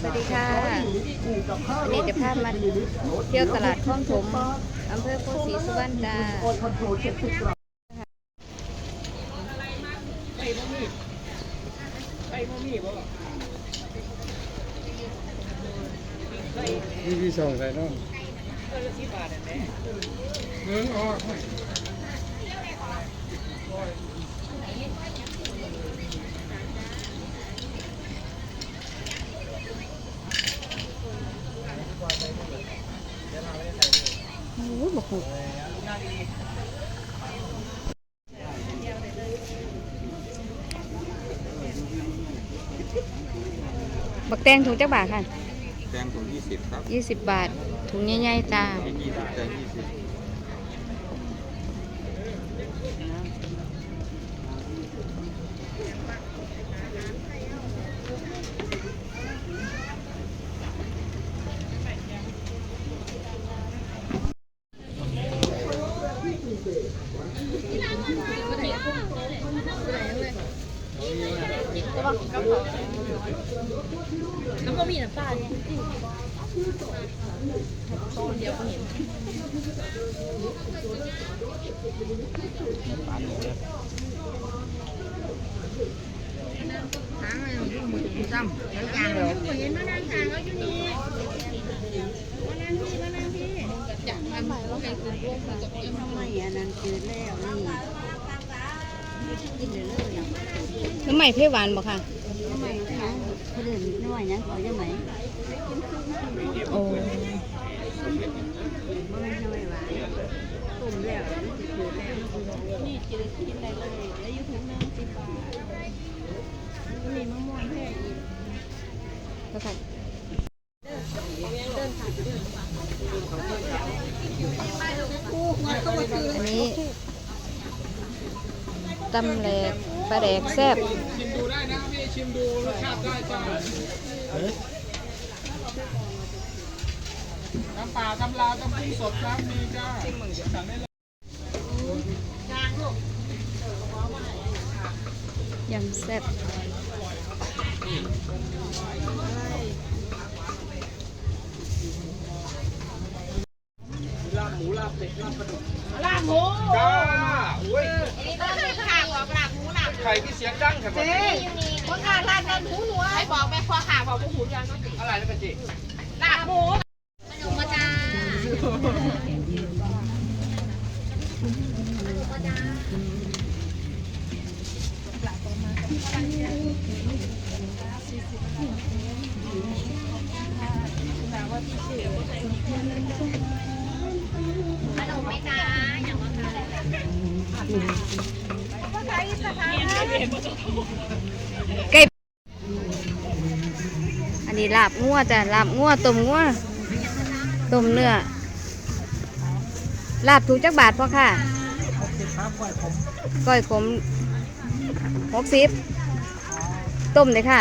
สวัสดีค่ะวันนี้จะพามาเที่ยวตลาดคลองถมอำเภอโพธิ์ศรีสุวรรณจ้านี่พี่ส่งใส่น้องเอออ๋อโบอกหูบักแตงถุงจักบาทค่ะ แตงถุงยี่สิบครับยี่สิบบาท ถุงใหญ่ๆจ้ายี่ สิบแตงยี่สิบไม่อันนั้นคือแล้วนี่กินเลยเลยน้ำใหม่เพหวานบอกค่ะทำไมนะเขาเดินน้อยนะเขาจะไหม โอ้ ไม่ไม่น้อยหวานตุ่มแล้วคือแล้วนี่กินกินได้เลยแล้วอยู่ถุงนึงสิบบาทมีมะม่วงแห้งอีก แล้วค่ะอันนี้ ตำแหลกปลาแดกแซ่บชิมดูได้นะพี่ชิมดูรสชาติได้จ้าน้ำปลาตำลาวตำกุ้งสดครับมีจ้าสั่งได้เลยยำแซ่บลาบหมูลาบเป็ดลาบปลาดุกลาบหมูจ้าอุ้ย ข่ที่เสียงดังแถวนี้คนงานลาบลาบหมูหนูไอ้บอกไปพอข่าวบอกหมูยังก็ติอะไรนะกะจิลาบหมูขนมมาจ้าไก่อันนี้ลาบงัวจ้ะลาบงัวต้มงัวต้มเนื้อลาบถูกจักบาทพ่อค่ะก้อยขมหกสิบต้มเลยค่ะ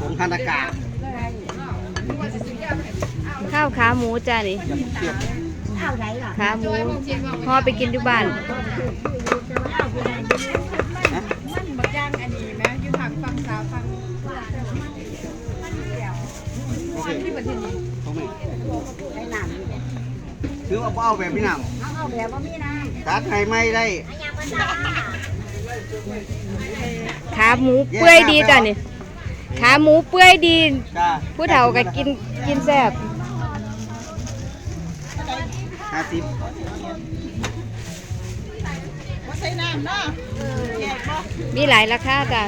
ผงพันอากาศข้าวขาหมูจ้านี่เทียบ ขาหมูห่อไปกินอยู่บ้านโอเคผมไม่ถือว่าเอาแบบพี่น้เอาแบบว่ามีน้ำตัดให้ไม่ได้ ขาหมูเปื่อยดีจ้ะนี่ขาหมูเปื่อยดีจ้าผู้เฒ่าก็กินกินแซ่บ ห้าสิบมีหลายราคาจ้ะ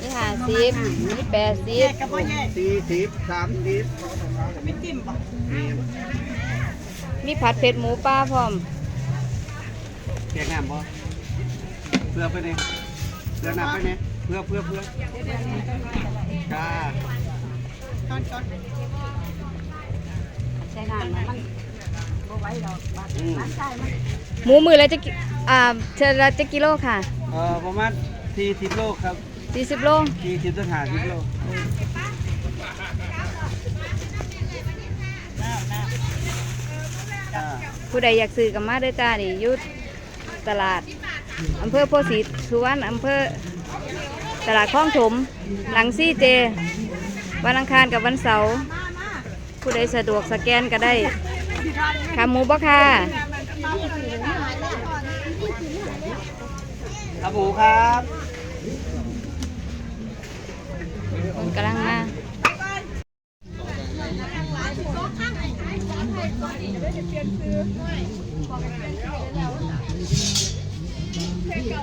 มีห้าสิบมีแปดสิบสี่สิบสามสิบมีผัดเผ็ดหมูปลาพร้อมแกงน้ำบ่เพื่อไปเนี่ยเพื่อน้ำไปเนี่ยเพื่อเพื่อเพื่อจ้าำใช้น้ำมัน บ่ไหวหรอกบาดอืมใช่มันหมูมือละจะกิอ่าเชอละจะกิโลค่ะเอ่อประมาณสี่สิบโลครับสี่สิบโลสี่สิบถึงห้าสิบโลจ้าผู้ใดอยากซื้อกับมาเด้อจ้านี่อยุดตลาดอำเภอโพธิ์ศรีสุวรรณอำเภอตลาดคลองถม หลังซี่เจ วันอังคารกับวันเสาร์ผู้ใดสะดวกสแกนก็ได้ ขาหมูบ่ค่ะครับหมูครับคนกำลังมา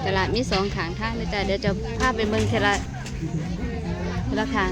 ตลาดมีสองขางทางเลยจ้ะเดี๋ยวจะพาไปเมืองเทละเทละทาง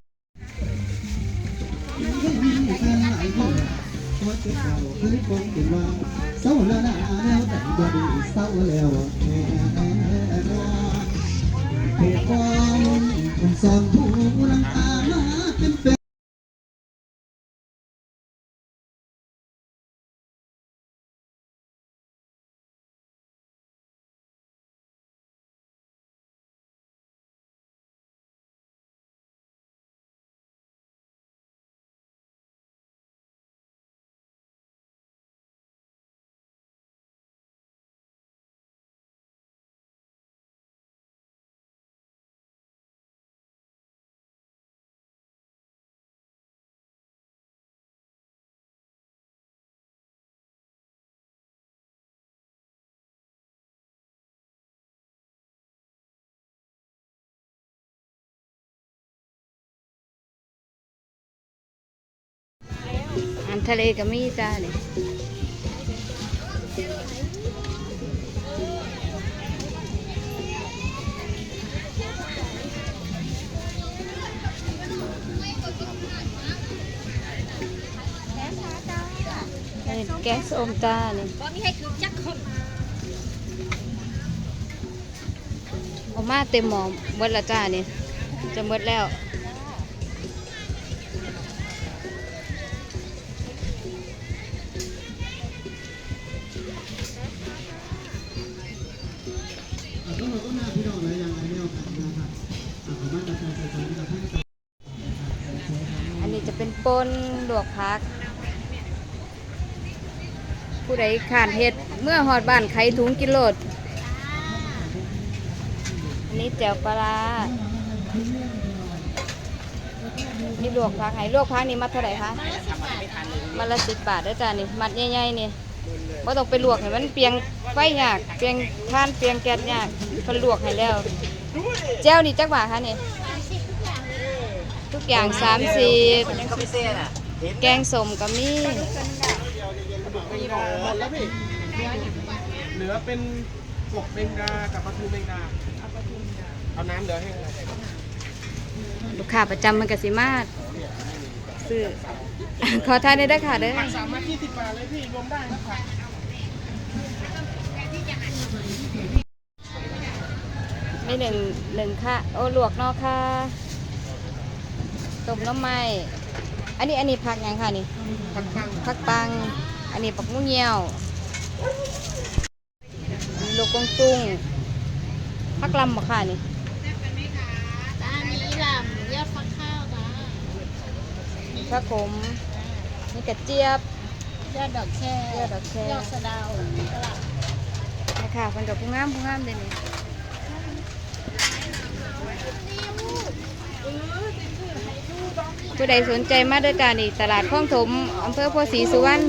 เจ้าคือคนที่ว่าเศร้าแล้วนะแล้วแต่บ่ดีเศร้าแล้วแม่เหตุกามคนสอนผู้ลังอามาเป็น ทะเลก็มีจ้านี่อันนี้แก๊สอมจ้านี่ตอนนี้ให้คือจักคนออกมาเต็มหมอหมดและจ้านี่จะหมดแล้ว ลวกพัก ผู้ใดขาดเห็ดเมื่อหอดบ้านไขถุงกิโลดอันนี้แจ่วปลานี่ลวกพักไห้ลวกพักนี่มัดเท่าไหร่คะมัดละสิบบาทได้จ้านี่มัดใหญ่ๆนี่ว่าต้องไปลวกให้มันเปียงไฟยากเปียงทานเปียงแก๊สยากเพิ่นลวกให้แล้วแจ้วนี่จักบาทคะนี่ทุกอย่างสามสิบ แกงสมก็มีหมดแล้วพี่เหลือเป็นกบเบงดากับปลาทูเบงดาเอาน้ำเหลือให้อะไรลูกค้าประจำมันกสิมาซื้อขอทานได้เด้อค่ะเด้อผักสามมาที่สิบบาทเลยพี่รวมได้นะผักมีหนึ่งหนึ่งค่ะ โอ้ลวกเนอกค่ะต้มน้ำไม้ อันนี้อันนี้ผักหยังค่ะนี่ผักปังผักปัง อันนี้ปักมุ้งเหี่ยวอันนี้ลูกกวางตุ้งผักลำบ่ค่ะนี่ตานี้ลำยอดฟักข้าวจ้าผักขมนี่กระเจี๊ยบ ยอดดอกแค่ยอดดอกแค ยอดสะเดาวตลาดนะคะมันกับผู้งามผู้งามเลยนี่ ผู้ใดสนใจมาด้วยกันนี่ตลาดคลองถมอำเภอโพธิ์ศรีสุวรรณ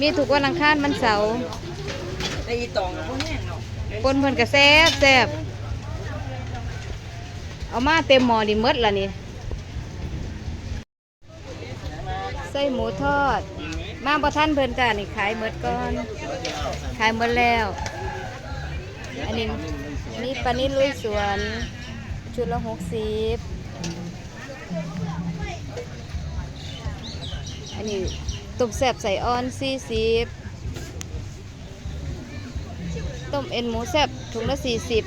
มีทุกวันอังคารวันเสาร์ปนเพิ่นกระแซบแซบเอามาเต็มหม้อดิหมดละนี่ไส้หมูทอด มาบ่ท่านเพิ่นจ้านี่ขายหมดก่อน ขายหมดแล้ว อันนี้นี่ปลานิลลุยสวน ชุดละหกสิบ อันนี้ตุบแสบใส่ออนสี่สิบต้มต้มเอ็นหมูแซ่บถุงละสี่สิบ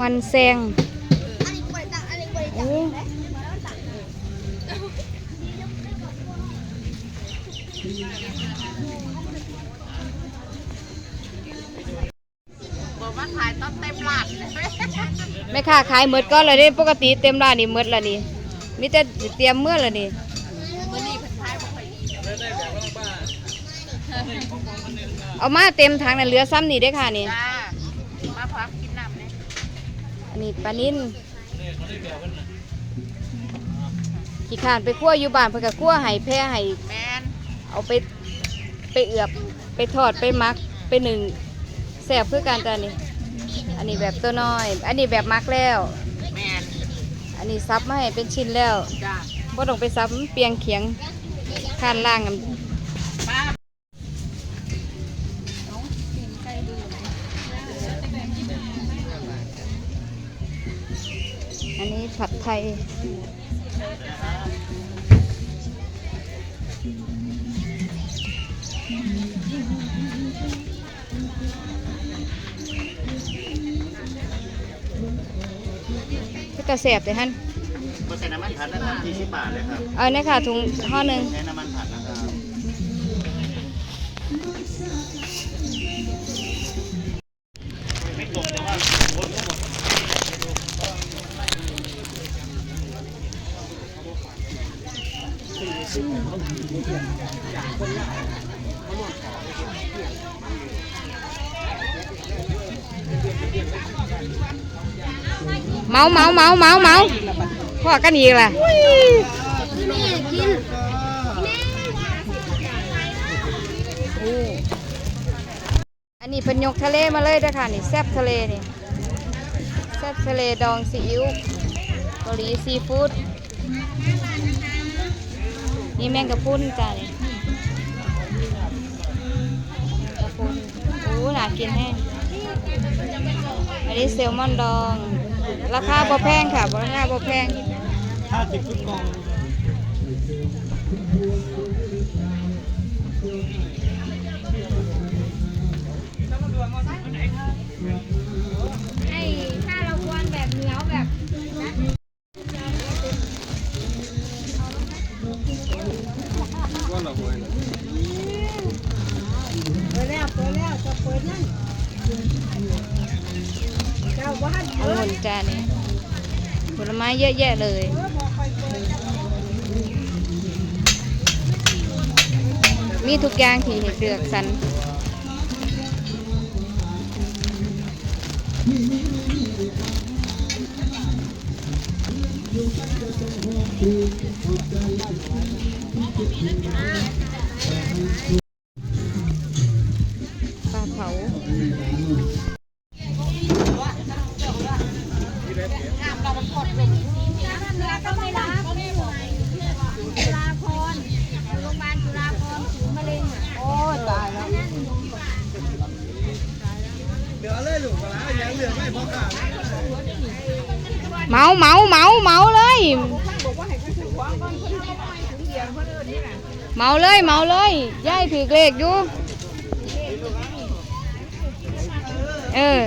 มันแซงโอ้ บอกว่าถ่ายต้องเต็มหลาดแม่ค้าขายหมดก็เลยเด้ปกติเต็มร้านนี่หมดและนี่มีแต่สิเตรียมเมื่อและนี่มื่อนี้เพิ่นถ่ายบอกไปอีกเอามาเต็มถังน่ะเหลือซ้ำนี่ได้อค่ะนี่จ้ามาพร้อมกินน้ำเนี่ยอันนี้ปลานิ่นขี้ขานไปคั่วอยู่บ้านเพื่อก็คั่วให้แพร่ให้แมนเอาไปไปเอือบไปทอดไปมักไปหนึ่งแซ่บเพื่อการจานนี่ อันนี้แบบตัวน้อย อันนี้แบบมักแล้ว แมนอันนี้ซับมาให้เป็นชิ้นแล้วจ้าบ่ต้องไปซับมันเปียงเขียงข้านล่างกันป้าอันนี้ผัดไทย ก็กระเสียบเลยฮันเปอร์เซ็นต์น้ำมันผัดนะครับ40บาทเลยครับเอาเนี่ยค่ะถุงห่อหนึ่งใช้น้ำมันผัดนะครับ เมาเมาเมาเมาเมาพ่อกันอีกล่ะอันนี้เป็นยกทะเลมาเลยเด้อค่ะนี่แซ่บทะเลนี่แซ่บทะเลดองซีอิ๊วเกาหลีซีฟู้ดนี่แมงกะพรุนจ้านี่กะพรุนโอ้น่ากินแห้งอันนี้แซลมอนดอง ราคาบ่แพงค่ะบ่ราคาบ่แพง50ชุดกล่องไอ้ถ้าเรากวนแบบเหนียวแบบว่าเราหวยเปิดแล้วเปิดแล้วจะเปิดนั่นเจ้าบ้าน องุ่นจานนี้ผลไม้เยอะแยะเลยมีทุกอย่างที่ให้เลือกสรร เมาเมาเมาเมาเลยเมาเลยเมาเลยยายถือเลขอยู่เออ